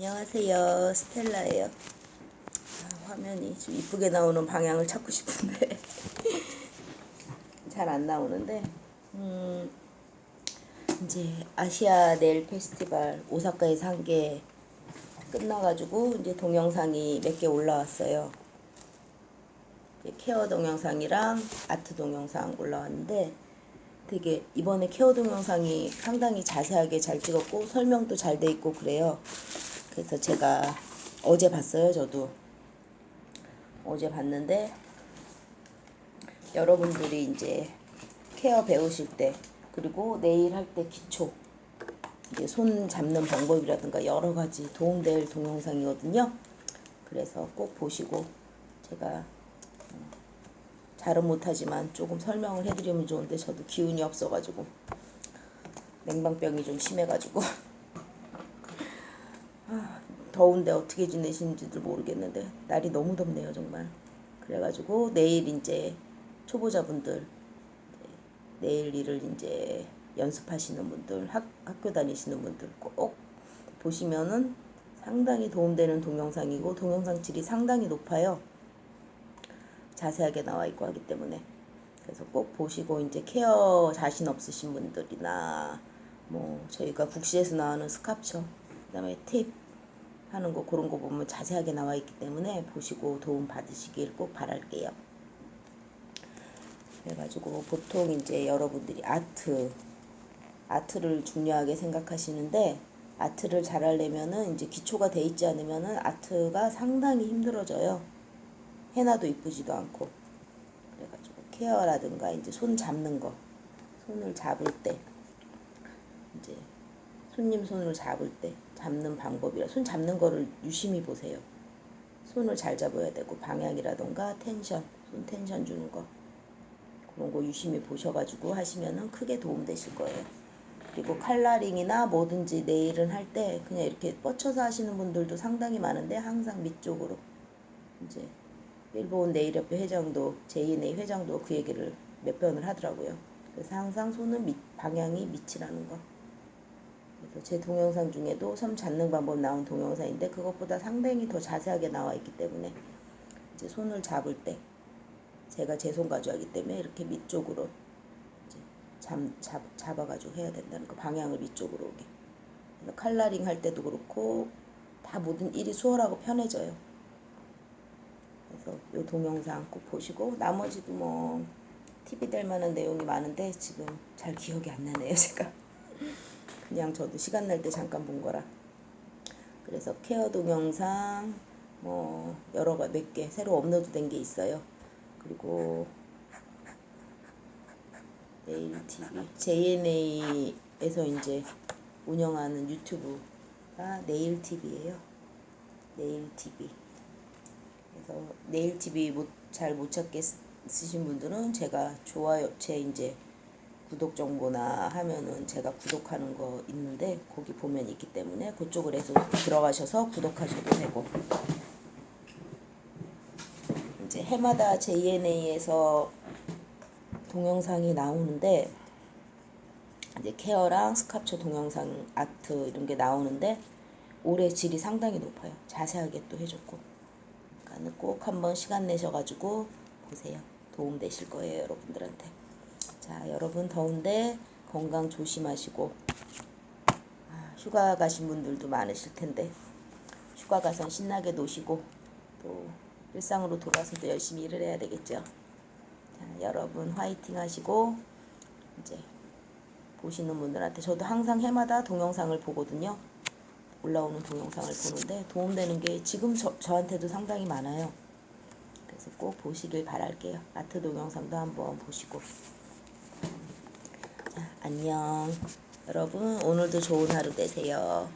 안녕하세요. 스텔라예요. 아, 화면이 좀 이쁘게 나오는 방향을 찾고 싶은데. 잘 안 나오는데. 음, 이제 아시아 네일 페스티벌 오사카에서 한 게 끝나가지고 이제 동영상이 몇 개 올라왔어요. 케어 동영상이랑 아트 동영상 올라왔는데 되게 이번에 케어 동영상이 상당히 자세하게 잘 찍었고 설명도 잘 돼 있고 그래요. 그래서 제가 어제 봤어요, 저도. 어제 봤는데 여러분들이 이제 케어 배우실 때 그리고 내일 할 때 기초 이제 손 잡는 방법이라든가 여러 가지 도움될 동영상이거든요. 그래서 꼭 보시고 제가 잘은 못하지만 조금 설명을 해드리면 좋은데 저도 기운이 없어가지고 냉방병이 좀 심해가지고 아, 더운데 어떻게 지내시는지도 모르겠는데 날이 너무 덥네요 정말 그래가지고 내일 이제 초보자분들 내일 일을 이제 연습하시는 분들 학, 학교 다니시는 분들 꼭 보시면은 상당히 도움되는 동영상이고 동영상 질이 상당히 높아요. 자세하게 나와 있고 하기 때문에 그래서 꼭 보시고 이제 케어 자신 없으신 분들이나 뭐 저희가 국시에서 나오는 스캅처 그 다음에 팁 하는 거 그런 거 보면 자세하게 나와 있기 때문에 보시고 도움 받으시길 꼭 바랄게요. 그래가지고 보통 이제 여러분들이 아트 아트를 중요하게 생각하시는데 아트를 잘하려면은 이제 기초가 돼 있지 않으면은 아트가 상당히 힘들어져요. 해놔도 이쁘지도 않고 그래가지고 케어라든가 이제 손 잡는 거 손을 잡을 때 이제 손님 손을 잡을 때 잡는 방법이라 손 잡는 거를 유심히 보세요. 손을 잘 잡아야 되고 방향이라던가 텐션 손 텐션 주는 거 그런 거 유심히 보셔가지고 하시면은 크게 도움 되실 거예요. 그리고 칼라링이나 뭐든지 네일은 할 때 그냥 이렇게 뻗쳐서 하시는 분들도 상당히 많은데 항상 밑쪽으로 이제 일본 네일협회 회장도 제이네 회장도 그 얘기를 몇 번을 하더라고요. 그래서 항상 손은 밑, 방향이 밑이라는 거. 그래서 제 동영상 중에도 섬 잡는 방법 나온 동영상인데 그것보다 상당히 더 자세하게 나와 있기 때문에 이제 손을 잡을 때 제가 제 손 가져가기 때문에 이렇게 밑쪽으로 잡, 잡, 잡아가지고 해야 된다는 거 방향을 밑쪽으로 오게. 그래서 칼라링 할 때도 그렇고 다 모든 일이 수월하고 편해져요. 그래서 이 동영상 꼭 보시고 나머지도 뭐 팁이 될 만한 내용이 많은데 지금 잘 기억이 안 나네요 제가 그냥 저도 시간 날 때 잠깐 본 거라. 그래서 케어 동영상 뭐 여러 가몇개 새로 업로드 된 게 있어요. 그리고 네일 TV JNA에서 이제 운영하는 유튜브가 네일 TV예요. 네일 TV 그래서 네일 TV 잘못 찾겠으신 분들은 제가 좋아요 제 이제 구독 정보나 하면은 제가 구독하는 거 있는데 거기 보면 있기 때문에 그쪽을 해서 들어가셔서 구독하셔도 되고 이제 해마다 JNA에서 동영상이 나오는데 이제 케어랑 스캅처 동영상 아트 이런 게 나오는데 올해 질이 상당히 높아요. 자세하게 또 해줬고 그러니까 꼭 한번 시간 내셔가지고 보세요. 도움 되실 거예요, 여러분들한테. 자, 여러분 더운데 건강 조심하시고 아, 휴가 가신 분들도 많으실 텐데 휴가 가선 신나게 노시고 또 일상으로 돌아서도 열심히 일을 해야 되겠죠. 자, 여러분 화이팅 하시고 이제 보시는 분들한테 저도 항상 해마다 동영상을 보거든요. 올라오는 동영상을 보는데 도움되는 게 지금 저, 저한테도 상당히 많아요. 그래서 꼭 보시길 바랄게요. 아트 동영상도 한번 보시고. 자, 안녕. 여러분, 오늘도 좋은 하루 되세요.